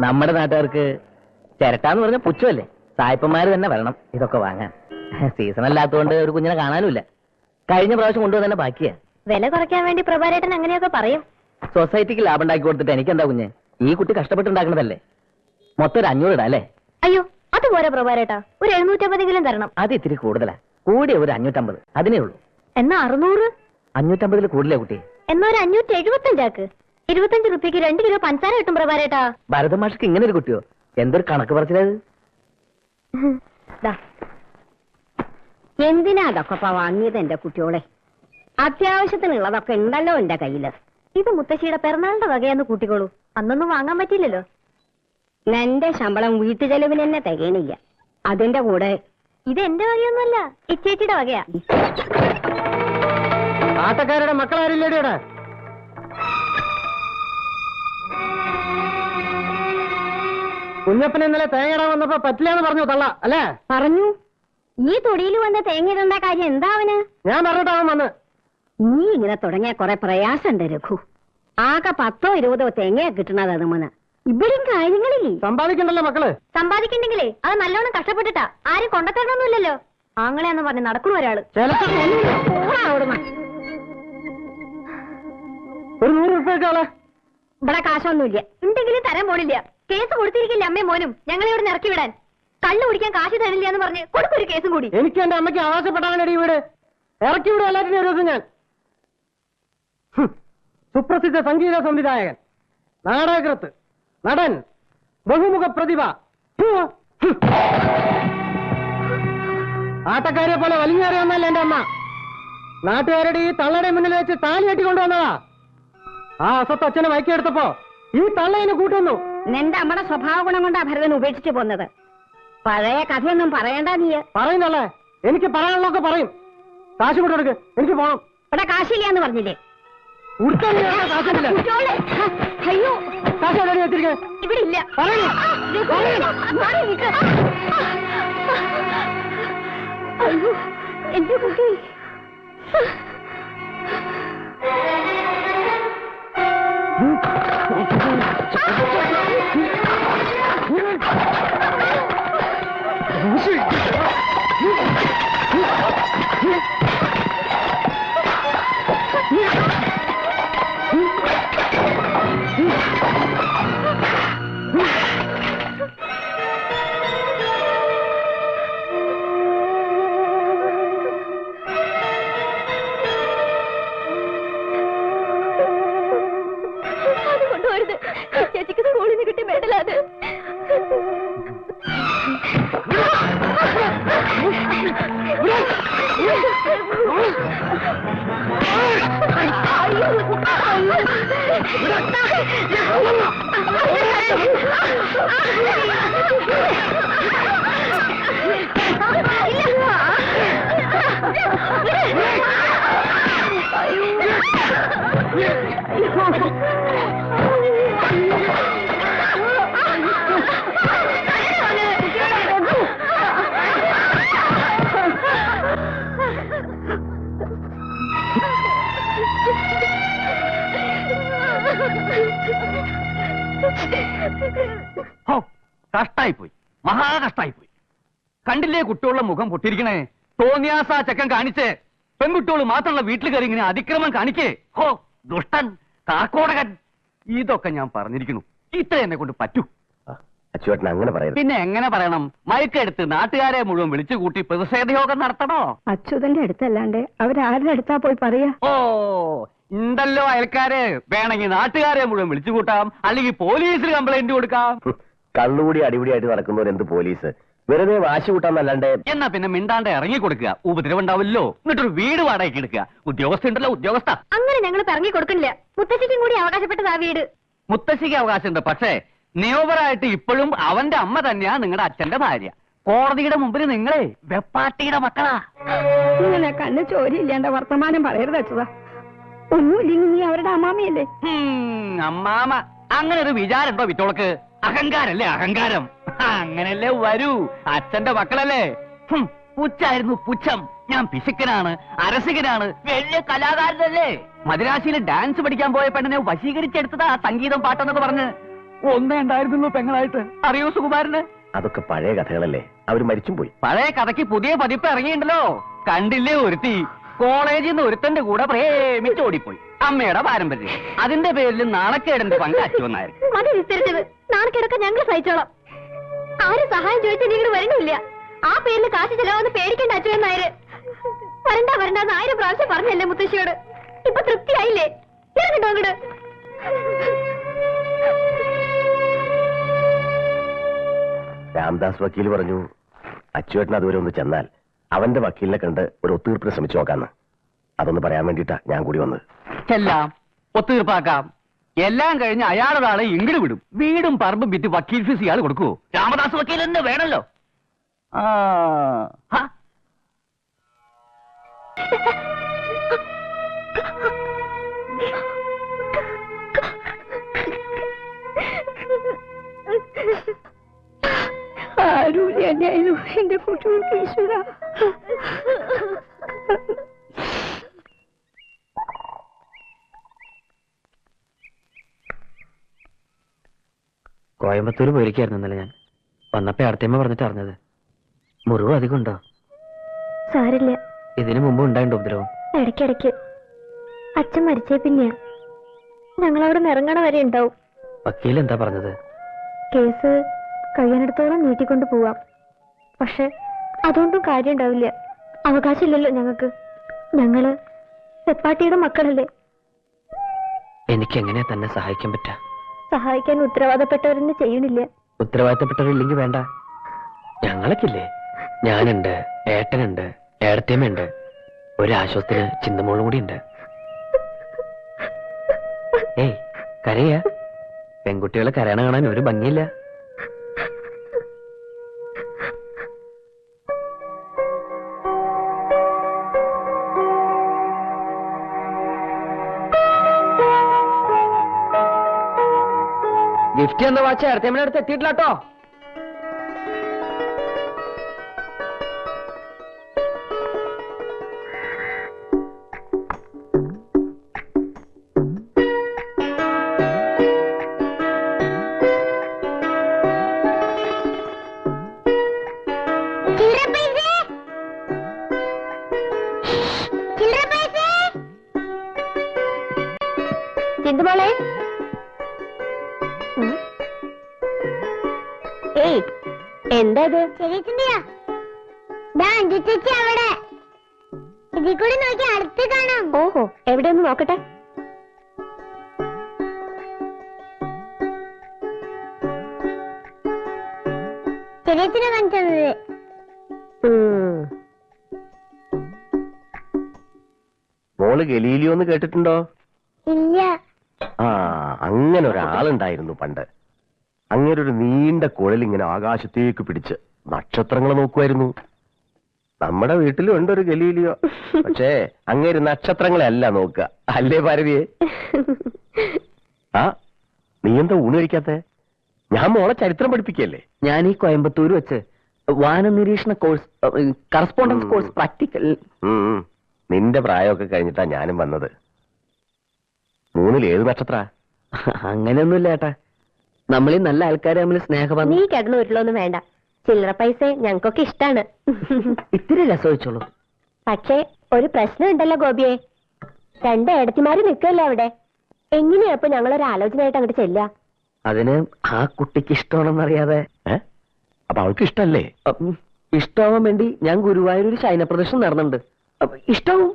നമ്മുടെ നാട്ടുകാർക്ക് ചിരട്ടാന്ന് പറഞ്ഞ പുച്ഛമല്ലേ? സായിപ്പന്മാര് തന്നെ വരണം. ഇതൊക്കെ വാങ്ങാൻ. സീസൺ അല്ലാത്തതുകൊണ്ട് ഒരു കുഞ്ഞിനെ കാണാനുമില്ല. കഴിഞ്ഞ പ്രാവശ്യം കൊണ്ടുവന്നെ ബാക്കിയാ. വില കുറയ്ക്കാൻ വേണ്ടി പ്രഭാരേട്ടൻ അങ്ങനെയൊക്കെ പറയും. സൊസൈറ്റിക്ക് ലാഭം ഉണ്ടാക്കി കൊടുത്തിട്ട് എനിക്കെന്താ കുഞ്ഞ്? ഈ കുട്ടി കഷ്ടപ്പെട്ടുണ്ടാക്കണതല്ലേ? മൊത്തം ഒരു അഞ്ഞൂറ് ഇടാ അല്ലേ? അയ്യോ അത് പോരാ പ്രഭാരേട്ടാ. ഒരു എഴുന്നൂറ്റമ്പതെങ്കിലും തരണം. അത് ഇത്തിരി കൂടുതലാ. കൂടിയ ഒരു അഞ്ഞൂറ്റമ്പത്. അതിനേ ഉള്ളൂ. എന്നാ അറുന്നൂറ്? അഞ്ഞൂറ്റമ്പതിൽ കൂടുതലേ കുട്ടി. എന്നാ ഒരു അഞ്ഞൂറ്റി എഴുപത്തഞ്ചാക്ക് ഇരുപത്തഞ്ച് റുപ്യക്ക് രണ്ട് കിലോ പഞ്ചസാര കിട്ടും പ്രഭാരേട്ടാ. ഭരതമാഷക്ക് ഇങ്ങനെ ഒരു കുട്ടിയോ? എന്തൊരു കണക്ക് പറച്ചിലത് എന്തിനാ അതൊക്കെ വാങ്ങിയത് എന്റെ കുട്ടിയോളെ? അത്യാവശ്യത്തിനുള്ളതൊക്കെ ഉണ്ടല്ലോ എന്റെ കയ്യിൽ. ഇത് മുത്തശ്ശിയുടെ പിറന്നാളിന്റെ വകയാന്ന് കൂട്ടിക്കോളൂ. അന്നൊന്നും വാങ്ങാൻ പറ്റില്ലല്ലോ. എന്റെ ശമ്പളം വീട്ടു ചെലവിന് തന്നെ തികയണില്ല. അതിന്റെ കൂടെ ഇത് എന്റെ വകയൊന്നുമല്ല ഇച്ചേച്ചിയുടെ വകയാ. ആട്ടക്കാരുടെ മക്കളാരില്ലേടി കുഞ്ഞപ്പൻ ഇന്നലെ തേങ്ങയിടാൻ വന്നപ്പോ പറ്റില്ലെന്ന് പറഞ്ഞു തള്ള. അല്ലേ? പറഞ്ഞു? ഈ തൊടിയിൽ വന്ന് തേങ്ങയിടേണ്ട കാര്യം എന്താ അവന്? ഞാൻ പറഞ്ഞിട്ടാവും വന്ന്. നീ ഇങ്ങനെ തുടങ്ങിയ കുറെ പ്രയാസമുണ്ട് രഘു. ആകെ പത്തോ ഇരുപതോ തേങ്ങയാ കിട്ടണത് അതുമന് ഇവിടെയും കാര്യങ്ങളില്ലേ? സമ്പാദിക്കണ്ടല്ലോ മക്കൾ. സമ്പാദിക്കണ്ടെങ്കിലേ അത് നല്ലോണം കഷ്ടപ്പെട്ടിട്ടാ. ആരും കൊണ്ടത്തരണമൊന്നുമില്ലല്ലോ ആങ്ങളെന്ന് പറഞ്ഞ് നടക്കുന്ന ഒരാൾ. ഒരു നൂറ് റുപ്യക്കാളെ ഇവിടെ കാശൊന്നുമില്ല. ഉണ്ടെങ്കിലും തരാൻ പോണില്ല. കേസ് കൊടുത്തിരിക്കില്ല അമ്മേ മോനും? ഞങ്ങളെ ഇവിടെ ഇറക്കി വിടാൻ. കള്ളു കുടിക്കാൻ കാശ് തരില്ല എന്ന് പറഞ്ഞ് കൊടുക്കൊരു കേസും കൂടി. എനിക്ക് എന്റെ അമ്മയ്ക്ക് ആവശ്യപ്പെട്ടാണ് ഇവിടെ വീട്. ഇറക്കി വിടും എല്ലാറ്റിനും ഒരു ദിവസം ഞാൻ. സുപ്രസിദ്ധ സംഗീത സംവിധായകൻ നാടകൃത്ത് നടൻ ബഹുമുഖ പ്രതിഭ. ആട്ടക്കാരെ പോലെ വലിഞ്ഞേറിയൊന്നല്ല എന്റെ അമ്മ. നാട്ടുകാരുടെ ഈ തള്ളയുടെ മുന്നിൽ വെച്ച് താലി കെട്ടിക്കൊണ്ടുവന്നതാ ആ അസത്ത് അച്ഛനെ മയക്കിയെടുത്തപ്പോ ഈ തള്ളയിന് കൂട്ടുന്നു. നിന്റെ അമ്മയുടെ സ്വഭാവ ഗുണം കൊണ്ടാ ഭരതൻ ഉപേക്ഷിച്ചു പോന്നത്. പഴയ കഥയൊന്നും പറയണ്ട നീ പറയുന്നല്ലേ? എനിക്ക് പറയാനുള്ളതൊക്കെ പറയും. കാശ് കൊണ്ടെടുക്ക് എനിക്ക് പോണം. ഇവിടെ കാശില്ല എന്ന് പറഞ്ഞില്ലേ അയ്യോ. ഇവിടെ ഇല്ല. എന്റെ കുട്ടി. ചേച്ചിക്ക് സ്കൂളിൽ നിന്ന് കിട്ടി മെഡലാണ് ഹോ, കണ്ടില്ലേ കുട്ടികളുടെ മുഖം പൊട്ടിരിക്കണേ തോന്നിയാസ ചക്കൻ കാണിച്ചേ. പെൺകുട്ടികൾ മാത്രമുള്ള വീട്ടിൽ കയറി ഇങ്ങനെ അതിക്രമം കാണിക്കേ. ഹോ ദുഷ്ടൻ കാക്കോടകൻ ഇതൊക്കെ ഞാൻ പറഞ്ഞിരിക്കുന്നു. ഇത്ര എന്നെ കൊണ്ട് പറ്റൂ. അച്ചുവേട്ടൻ അങ്ങനെ പറയാം പിന്നെ എങ്ങനെ പറയണം? മയക്കെടുത്ത് നാട്ടുകാരെ മുഴുവൻ വിളിച്ചു കൂട്ടി പ്രതിഷേധയോഗം നടത്തണോ? അച്യുതന്റെ അടുത്തല്ലാണ്ട് അവരാരുടെ അടുത്താ പോയി പറയാ? ഓ ഉണ്ടല്ലോ അയൽക്കാരെ. വേണമെങ്കിൽ നാട്ടുകാരെ മുഴുവൻ വിളിച്ചു കൂട്ടാം. അല്ലെങ്കിൽ പോലീസിൽ കംപ്ലൈന്റ് കൊടുക്കാം. കള്ളുകൂടി അടിപൊളിയായിട്ട് നടക്കുന്നവരെന്ത് പോലീസ്? വെറുതെ വാശി കൂട്ടാന്നല്ലാണ്ട് എന്നാ പിന്നെ മിണ്ടാണ്ട് ഇറങ്ങി കൊടുക്കുക. ഉപദ്രവം ഉണ്ടാവില്ലോ എന്നിട്ടൊരു വീട് വാടകയ്ക്ക് എടുക്കുക. ഉദ്യോഗസ്ഥ ഉണ്ടല്ലോ ഉദ്യോഗസ്ഥ. അങ്ങനെ ഞങ്ങൾ ഇറങ്ങി കൊടുക്കണില്ല. മുത്തശ്ശിക്കും കൂടി അവകാശപ്പെട്ടതാ വീട്. മുത്തശ്ശിക്ക് അവകാശമുണ്ട്. പക്ഷേ നിയോബറായിട്ട് ഇപ്പോഴും അവന്റെ അമ്മ തന്നെയാ നിങ്ങളുടെ അച്ഛന്റെ ഭാര്യ. കോടതിയുടെ മുമ്പിൽ നിങ്ങളെ വെപ്പാട്ടിയുടെ മക്കളാ. ഇങ്ങനെ കണ്ണ് ചോരയില്ലാണ്ട വർത്തമാനം പറയരുത് അച്ഛതാ ഒന്നുമില്ലെങ്കിൽ നീ അവരുടെ അമ്മാമയല്ലേ? അമ്മാമ. അങ്ങനെ ഒരു വിചാരമുണ്ടോ വിറ്റോളക്ക് അഹങ്കാരല്ലേ അഹങ്കാരം? അങ്ങനല്ലേ വരൂ. അച്ഛന്റെ മക്കളല്ലേ? പുച്ചായിരുന്നു പുച്ഛായിരുന്നു പുച്ഛം. ഞാൻ പിശുക്കനാണ് അരസികനാണ് വലിയ കലാകാരനല്ലേ? മദിരാശിയിൽ ഡാൻസ് പഠിക്കാൻ പോയ പെണ്ണിനെ വശീകരിച്ചെടുത്തതാ സംഗീതം പാട്ടെന്നൊക്കെ പറഞ്ഞ്. ഒന്നേ ഉണ്ടായിരുന്നുള്ളൂ പെങ്ങളായിട്ട്. അറിയോ സുകുമാരന്? അതൊക്കെ പഴയ കഥകളല്ലേ. അവർ മരിച്ചും പോയി. പഴയ കഥയ്ക്ക് പുതിയ പതിപ്പ് ഇറങ്ങിയിട്ടുണ്ടല്ലോ. കണ്ടില്ലേ ഒരുത്തി? കോളേജിൽ നിന്ന് ഒരുത്തന്റെ കൂടെ പ്രേമിച്ച് ഓടിപ്പോയി അമ്മയുടെ പാരമ്പര്യം. അതിന്റെ പേരിൽ നാണക്കേടിന്റെ പങ്ക് അച്ചുവന്നായിരുന്നു വിസ്തരിച്ചത്. നാണക്കിടക്ക ഞങ്ങൾ സഹിച്ചോളാം. ആരും സഹായം ചോദിച്ചാൽ നീ ഇങ്ങോട്ട് വരണില്ല. ആ പേരിൽ കാശ് ചെലവെന്ന് പേടിക്കേണ്ട അച്ഛൻ നായര്. വരണ്ട വരണ്ടെന്ന് ആയിരം പ്രാവശ്യം പറഞ്ഞല്ലേ മുത്തശ്ശിയോട്. ഇപ്പൊ തൃപ്തിയായില്ലേ? ഇറങ്ങട്ടോ അങ്ങോട്ട് രാംദാസ് വക്കീൽ പറഞ്ഞു അച്ചുവേട്ടൻ അതുവരെ ഒന്ന് ചെന്നാൽ അവന്റെ വക്കീലിനെ കണ്ട് ഒരു ഒത്തുതീർപ്പിനെ ശ്രമിച്ചു നോക്കാന്ന്. അതൊന്ന് പറയാൻ വേണ്ടിട്ടാ ഞാൻ കൂടി വന്നത്. എല്ലാം ഒത്തീർപ്പാക്കാം എല്ലാം കഴിഞ്ഞ് അയാളുടെ ആളെ ഇങ്ങട് വിടും. വീടും പറമ്പും വിറ്റ് വക്കീൽ ഫീസ് ഇയാൾ കൊടുക്കുവോ? രാമദാസ് വക്കീൽ തന്നെ വേണല്ലോ. ആ. ഹ, ആരും എന്റെ കുട്ടികൾക്ക് ഈശ്വര. കോയമ്പത്തൂർ പോയിരിക്കായിരുന്നു ഇന്നലെ ഞാൻ. വന്നപ്പോ അടുത്തമ്മ പറഞ്ഞിട്ട് അറിഞ്ഞത്. മുറിവ് അധികം ഉണ്ടോ? സാരില്ല. ഇതിനു മുമ്പ് ഉണ്ടായിട്ടുണ്ടോ ഉപദ്രവം. ഇടയ്ക്കിടയ്ക്ക്. അച്ഛൻ മരിച്ചേ പിന്നെയാ. ഞങ്ങളവിടെ നിറങ്ങണ വരെ ഉണ്ടാവും. വക്കീൽ എന്താ പറഞ്ഞത്? കേസ് കഴിയാനിടത്തോളം നീട്ടിക്കൊണ്ട് പോവാം. പക്ഷെ അതുകൊണ്ടും കാര്യം ഉണ്ടാവില്ല. അവകാശമില്ലല്ലോ ഞങ്ങൾക്ക്. ഞങ്ങൾ സെപ്പാട്ടിയുടെ മക്കളല്ലേ. എനിക്ക് എങ്ങനെ തന്നെ സഹായിക്കാൻ പറ്റാ? സഹായിക്കാൻ ഉത്തരവാദപ്പെട്ടവരെന്ന് ചെയ്യണില്ല. ഉത്തരവാദിത്തപ്പെട്ടവരില്ലെങ്കിൽ വേണ്ട. ഞങ്ങളൊക്കില്ലേ ഞാനുണ്ട് ഏട്ടനുണ്ട് ഏടത്തേമ്മയുണ്ട് ഒരാശ്വാസത്തിന് ചിന്തമോളും കൂടി ഉണ്ട് ഏയ് കരയ. പെൺകുട്ടികളെ കരയണ കാണാൻ ഒരു ഭംഗിയില്ല. എന്ന വാച്ച് ഏടത്തേമ്മയുടെ അടുത്ത് എത്തിയിട്ടില്ല എന്താ ഇത് അവിടെ. ഇതിൽ കൂടി നോക്കി അടുത്ത് കാണാം. ഓഹോ നോക്കട്ടെ? ചെറിയച്ചിനെ കാണിച്ചത്. ഉം. മോൾ ഗലീലിയോന്ന് കേട്ടിട്ടുണ്ടോ? ഇല്ല. ആ അങ്ങനെ ഒരാളുണ്ടായിരുന്നു പണ്ട്. അങ്ങനെ ഒരു നീണ്ട കുഴൽ ഇങ്ങനെ ആകാശത്തേക്ക് പിടിച്ച് നക്ഷത്രങ്ങൾ നോക്കുമായിരുന്നു നമ്മുടെ വീട്ടിലും ഉണ്ട് ഒരു ഗലീലിയോ. പക്ഷേ അങ്ങേര് നക്ഷത്രങ്ങളെ അല്ല നോക്കുക. അല്ലേ ഭാരതിയെ? ആ നീ എന്താ ഊണ് കഴിക്കാത്ത? ഞാൻ മോളെ ചരിത്രം പഠിപ്പിക്കല്ലേ? ഞാൻ ഈ കോയമ്പത്തൂർ വെച്ച് വാന നിരീക്ഷണ കോഴ്സ് കറസ്പോണ്ടൻസ് കോഴ്സ് പ്രാക്ടിക്കൽ. നിന്റെ പ്രായമൊക്കെ കഴിഞ്ഞിട്ടാ ഞാനും വന്നത്. മൂന്നിൽ ഏത് നക്ഷത്ര? അങ്ങനെയൊന്നുമില്ല ഏട്ടാ. നമ്മളീ നല്ല ആൾക്കാരെ തമ്മിൽ സ്നേഹബന്ധം നീ കിടന്നു വീട്ടിലൊന്നും വേണ്ട. ചില്ലറ പൈസ ഞങ്ങൾക്കൊക്കെ ഇഷ്ടാണ്. ഇത്തിരി രസം പക്ഷേ ഒരു പ്രശ്നം ഉണ്ടല്ലോ ഗോപിയെ. രണ്ട് ഏടത്തിമാര് നിൽക്കല്ലോ അവിടെ. എങ്ങനെയാ ഇപ്പൊ ഞങ്ങളൊരു ആലോചനയായിട്ട് അങ്ങോട്ട് ചെല്ലുക? അതിന് ആ കുട്ടിക്ക് ഇഷ്ടമാണെന്നറിയാതെ. ഏ? അപ്പൊ അവൾക്ക് ഇഷ്ടല്ലേ? ഇഷ്ടമാവാൻ വേണ്ടി ഞാൻ ഗുരുവായൂർ ഒരു ശൈന പ്രദർശനം നടന്നുണ്ട് അപ്പൊ ഇഷ്ടവും.